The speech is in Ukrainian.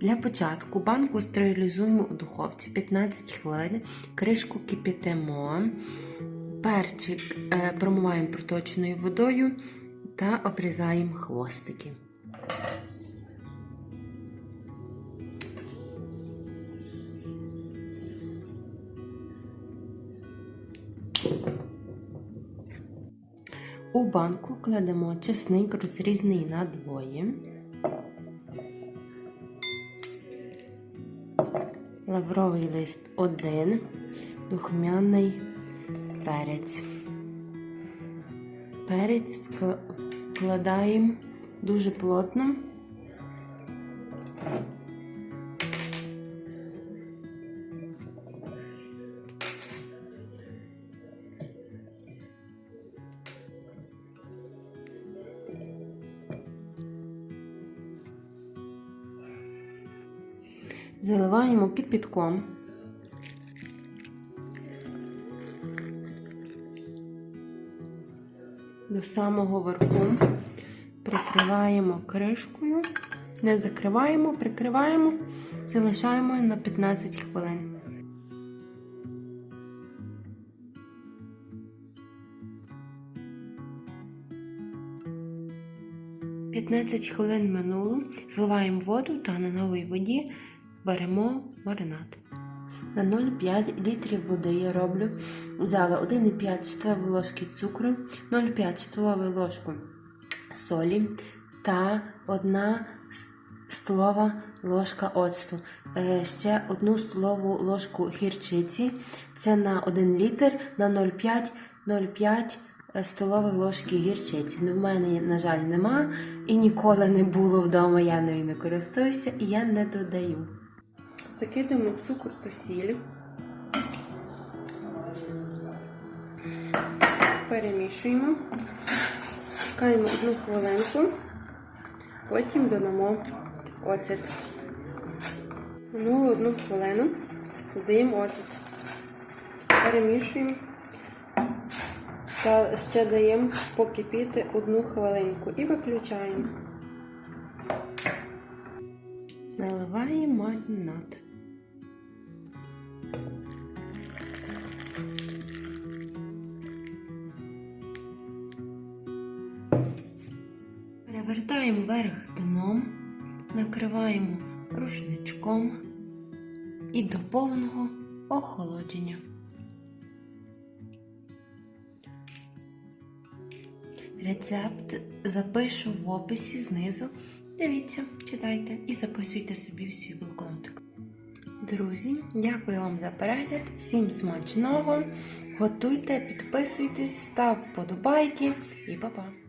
Для початку банку стерилізуємо у духовці 15 хвилин, кришку кипятимо, перчик е, промиваємо проточною водою та обрізаємо хвостики. У банку кладемо чесник, розрізаний на двоє. Лавровий лист 1, духмяний перець. Перець вкладаємо дуже плотно. Заливаємо кипятком. До самого верху прикриваємо кришкою, не закриваємо, прикриваємо, залишаємо на 15 хвилин. П'ятнадцять хвилин минуло, зливаємо воду та на новій воді варимо маринад. На 0,5 літрів води я роблю. Взяла 1,5 столової ложки цукру, 0,5 столової ложку солі та 1 столова ложка оцту. Е, Ще 1 столову ложку гірчиці. Це на 1 літр на 0,5 0,5 столової ложки гірчиці. Ну, в мене, на жаль, нема і ніколи не було вдома, я нею не користуюся і я не додаю. Закидуємо цукор та сіль. Перемішуємо. Чекаємо одну хвилинку, потім додамо оцет. Минуло одну хвилину, додаємо оцет. Перемішуємо та ще даємо покипіти одну хвилинку і виключаємо. Заливаємо маринад. Перевертаємо верх дном, накриваємо рушничком і до повного охолодження. Рецепт запишу в описі знизу. Дивіться, читайте і записуйте собі в свій блокнотик. Друзі, дякую вам за перегляд. Всім смачного! Готуйте, підписуйтесь, став вподобайки і па-па!